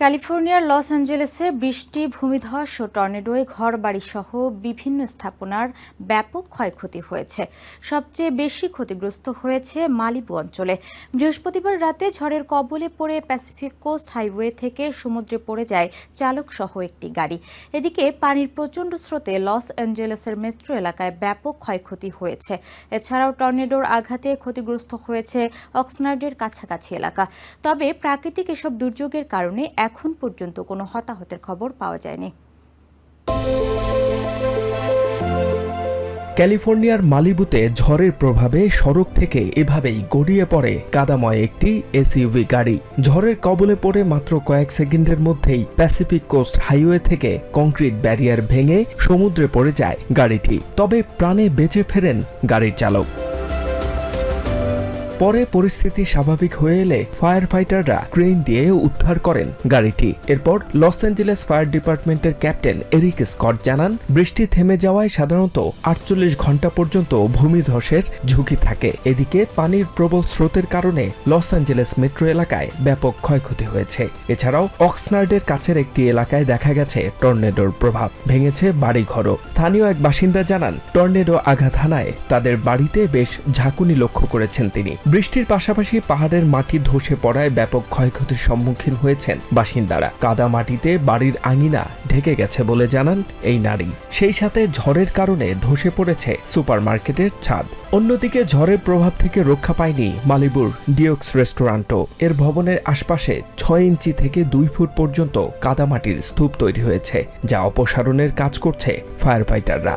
ক্যালিফোর্নিয়ার লস অ্যাঞ্জেলেসে বৃষ্টি, ভূমিধস ও টর্নেডোয় ঘরবাড়ি সহ বিভিন্ন স্থাপনার ব্যাপক ক্ষয়ক্ষতি হয়েছে। সবচেয়ে বেশি ক্ষতিগ্রস্ত হয়েছে মালিবু অঞ্চলে। বৃহস্পতিবার রাতে ঝড়ের কবলে পড়ে প্যাসিফিক কোস্ট হাইওয়ে থেকে সমুদ্রে পড়ে যায় চালক সহ একটি গাড়ি। এদিকে পানির প্রচণ্ড স্রোতে লস অ্যাঞ্জেলেসের মেট্রো এলাকায় ব্যাপক ক্ষয়ক্ষতি হয়েছে। এছাড়াও টর্নেডোর আঘাতে ক্ষতিগ্রস্ত হয়েছে অক্সনার্ডের কাছাকাছি এলাকা। তবে প্রাকৃতিক এসব দুর্যোগের কারণে এখন পর্যন্ত কোনো হতাহতের খবর পাওয়া যায়নি। ক্যালিফোর্নিয়ার মালিবুতে ঝড়ের প্রভাবে সড়ক থেকে এভাবেই গড়িয়ে পড়ে কাদাময় একটি এসইউভি গাড়ি। ঝড়ের কবলে পড়ে মাত্র কয়েক সেকেন্ডের মধ্যেই প্যাসিফিক কোস্ট হাইওয়ে থেকে কংক্রিট ব্যারিয়ার ভেঙে সমুদ্রে পড়ে যায় গাড়িটি। তবে প্রাণে বেঁচে ফেরেন গাড়ির চালক। পরে পরিস্থিতি স্বাভাবিক হয়ে এলে ফায়ার ফাইটাররা ক্রেন দিয়ে উদ্ধার করেন গাড়িটি। এরপর লস অ্যাঞ্জেলেস ফায়ার ডিপার্টমেন্টের ক্যাপ্টেন এরিক স্কট জানান, বৃষ্টি থেমে যাওয়ায় সাধারণত আটচল্লিশ ঘণ্টা পর্যন্ত ভূমিধসের ঝুঁকি থাকে। এদিকে পানির প্রবল স্রোতের কারণে লস অ্যাঞ্জেলেস মেট্রো এলাকায় ব্যাপক ক্ষয়ক্ষতি হয়েছে। এছাড়াও অক্সনার্ডের কাছের একটি এলাকায় দেখা গেছে টর্নেডোর প্রভাব। ভেঙেছে বাড়িঘরও। স্থানীয় এক বাসিন্দা জানান, টর্নেডো আঘাত হানায় তাদের বাড়িতে বেশ ঝাঁকুনি লক্ষ্য করেছেন তিনি। বৃষ্টির পাশাপাশি পাহাড়ের মাটি ধসে পড়ায় ব্যাপক ক্ষয়ক্ষতির সম্মুখীন হয়েছেন বাসিন্দারা। কাদা মাটিতে বাড়ির আঙিনা ঢেকে গেছে বলে জানান এই নারী। সেই সাথে ঝড়ের কারণে ধসে পড়েছে সুপারমার্কেটের ছাদ। অন্যদিকে ঝড়ের প্রভাব থেকে রক্ষা পায়নি মালিবুর ডিওক্স রেস্টুরান্টও। এর ভবনের আশপাশে ছয় ইঞ্চি থেকে দুই ফুট পর্যন্ত কাদামাটির স্তূপ তৈরি হয়েছে, যা অপসারণের কাজ করছে ফায়ার ফাইটাররা